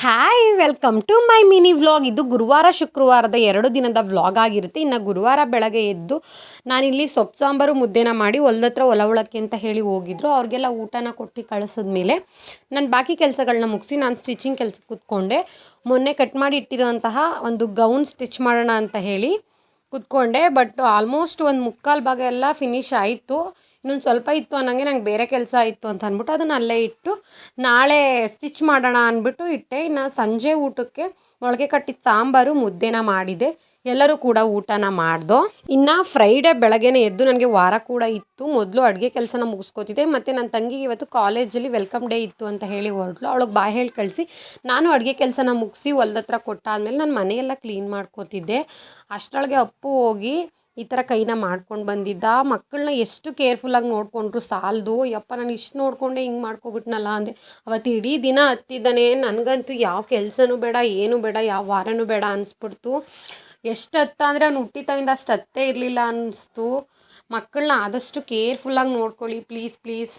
Hi welcome to my mini vlog ಇದು ಗುರುವಾರ, ಶುಕ್ರವಾರದ ಎರಡು ದಿನದ ವ್ಲಾಗ್ ಆಗಿರುತ್ತೆ. ಇನ್ನು ಗುರುವಾರ ಬೆಳಗ್ಗೆ ಎದ್ದು ನಾನಿಲ್ಲಿ ಸೊಪ್ಪು ಸಾಂಬಾರು ಮುದ್ದೆನ ಮಾಡಿ ಹೊಲ್ದತ್ರ ಹೊಲ ಅಂತ ಹೇಳಿ ಹೋಗಿದ್ರು. ಅವ್ರಿಗೆಲ್ಲ ಊಟನ ಕೊಟ್ಟು ಕಳಿಸಿದ್ಮೇಲೆ ನಾನು ಬಾಕಿ ಕೆಲಸಗಳನ್ನ ಮುಗಿಸಿ ನಾನು ಸ್ಟಿಚಿಂಗ್ ಕೆಲಸ ಕೂತ್ಕೊಂಡೆ. ಮೊನ್ನೆ ಕಟ್ ಮಾಡಿ ಇಟ್ಟಿರೋಂತಹ ಒಂದು ಗೌನ್ ಸ್ಟಿಚ್ ಮಾಡೋಣ ಅಂತ ಹೇಳಿ ಕೂತ್ಕೊಂಡೆ. ಬಟ್ ಆಲ್ಮೋಸ್ಟ್ ಒಂದು ಮುಕ್ಕಾಲು ಭಾಗ ಎಲ್ಲ ಫಿನಿಶ್ ಆಯಿತು. ಇನ್ನೊಂದು ಸ್ವಲ್ಪ ಇತ್ತು ಅನ್ನಂಗೆ ನಂಗೆ ಬೇರೆ ಕೆಲಸ ಇತ್ತು ಅಂತ ಅಂದ್ಬಿಟ್ಟು ಅದನ್ನು ಅಲ್ಲೇ ಇಟ್ಟು ನಾಳೆ ಸ್ಟಿಚ್ ಮಾಡೋಣ ಅಂದ್ಬಿಟ್ಟು ಇಟ್ಟೆ. ಇನ್ನು ಸಂಜೆ ಊಟಕ್ಕೆ ಮೊಳಕೆ ಕಟ್ಟಿದ ಸಾಂಬಾರು ಮುದ್ದೆನ ಮಾಡಿದೆ. ಎಲ್ಲರೂ ಕೂಡ ಊಟನ ಮಾಡ್ದು. ಇನ್ನು ಫ್ರೈಡೇ ಬೆಳಗ್ಗೆನೇ ಎದ್ದು ನನಗೆ ವಾರ ಕೂಡ ಇತ್ತು. ಮೊದಲು ಅಡುಗೆ ಕೆಲಸನ ಮುಗಿಸ್ಕೋತಿದ್ದೆ. ಮತ್ತು ನನ್ನ ತಂಗಿಗೆ ಇವತ್ತು ಕಾಲೇಜಲ್ಲಿ ವೆಲ್ಕಮ್ ಡೇ ಇತ್ತು ಅಂತ ಹೇಳಿ ಹೊರಟ್ಲು. ಅವಳಿಗೆ ಬಾಯ್ ಹೇಳಿ ಕಳಿಸಿ. ನಾನು ಅಡುಗೆ ಕೆಲಸನ ಮುಗಿಸಿ ಹೊಲ್ದತ್ರ ಕೊಟ್ಟಾದ್ಮೇಲೆ ನಾನು ಮನೆಯೆಲ್ಲ ಕ್ಲೀನ್ ಮಾಡ್ಕೋತಿದ್ದೆ. ಅಷ್ಟರೊಳಗೆ ಅಪ್ಪು ಹೋಗಿ ಈ ಥರ ಕೈನ ಮಾಡ್ಕೊಂಡು ಬಂದಿದ್ದ. ಮಕ್ಕಳನ್ನ ಎಷ್ಟು ಕೇರ್ಫುಲ್ಲಾಗಿ ನೋಡಿಕೊಂಡ್ರು, ಸಾಲದು, ಯಪ್ಪ ನಾನು ಇಷ್ಟು ನೋಡಿಕೊಂಡೆ, ಹಿಂಗೆ ಮಾಡ್ಕೊಬಿಟ್ನಲ್ಲ ಅಂದೆ. ಅವತ್ತು ಇಡೀ ದಿನ ಹತ್ತಿದ್ದಾನೆ ನನಗಂತೂ ಯಾವ ಕೆಲಸನೂ ಬೇಡ, ಏನೂ ಬೇಡ, ಯಾವ ವಾರನೂ ಬೇಡ ಅನಿಸ್ಬಿಡ್ತು. ಎಷ್ಟು ಹತ್ತ ಅಂದರೆ ಅವ್ನು ಹುಟ್ಟಿತವಿಂದ ಅಷ್ಟು ಹತ್ತೇ ಇರಲಿಲ್ಲ ಅನ್ನಿಸ್ತು ಮಕ್ಕಳನ್ನ ಆದಷ್ಟು ಕೇರ್ಫುಲ್ಲಾಗಿ ನೋಡ್ಕೊಳ್ಳಿ ಪ್ಲೀಸ್ ಪ್ಲೀಸ್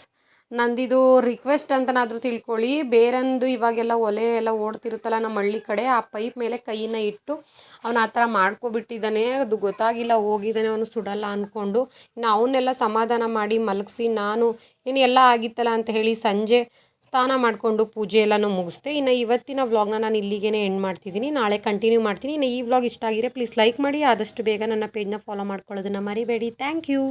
ನಂದಿದು ರಿಕ್ವೆಸ್ಟ್ ಅಂತನಾದರೂ ತಿಳ್ಕೊಳ್ಳಿ. ಬೇರೊಂದು ಇವಾಗೆಲ್ಲ ಒಲೆ ಎಲ್ಲ ಓಡ್ತಿರುತ್ತಲ್ಲ ನಮ್ಮ ಹಳ್ಳಿ ಕಡೆ, ಆ ಪೈಪ್ ಮೇಲೆ ಕೈನ ಇಟ್ಟು ಅವನು ಆ ಥರ ಮಾಡ್ಕೊಬಿಟ್ಟಿದ್ದಾನೆ. ಅದು ಗೊತ್ತಾಗಿಲ್ಲ, ಹೋಗಿದ್ದಾನೆ ಅವನು ಸುಡಲ್ಲ ಅಂದ್ಕೊಂಡು ಇನ್ನು ಅವನ್ನೆಲ್ಲ ಸಮಾಧಾನ ಮಾಡಿ ಮಲಗಿಸಿ, ನಾನು ಇನ್ನು ಎಲ್ಲ ಆಗಿತ್ತಲ್ಲ ಅಂತ ಹೇಳಿ ಸಂಜೆ ಸ್ನಾನ ಮಾಡಿಕೊಂಡು ಪೂಜೆ ಎಲ್ಲನೂ ಮುಗಿಸ್ದೆ. ಇನ್ನು ಇವತ್ತಿನ ವ್ಲಾಗ್ನ ನಾನು ಇಲ್ಲಿಗೇ ಎಂಡ್ ಮಾಡ್ತಿದ್ದೀನಿ. ನಾಳೆ ಕಂಟಿನ್ಯೂ ಮಾಡ್ತೀನಿ. ಇನ್ನು ಈ ವ್ಲಾಗ್ ಇಷ್ಟ ಆಗಿದ್ರೆ ಪ್ಲೀಸ್ ಲೈಕ್ ಮಾಡಿ. ಆದಷ್ಟು ಬೇಗ ನನ್ನ ಪೇಜ್ನ ಫಾಲೋ ಮಾಡ್ಕೊಳ್ಳೋದನ್ನು ಮರಿಬೇಡಿ. Thank you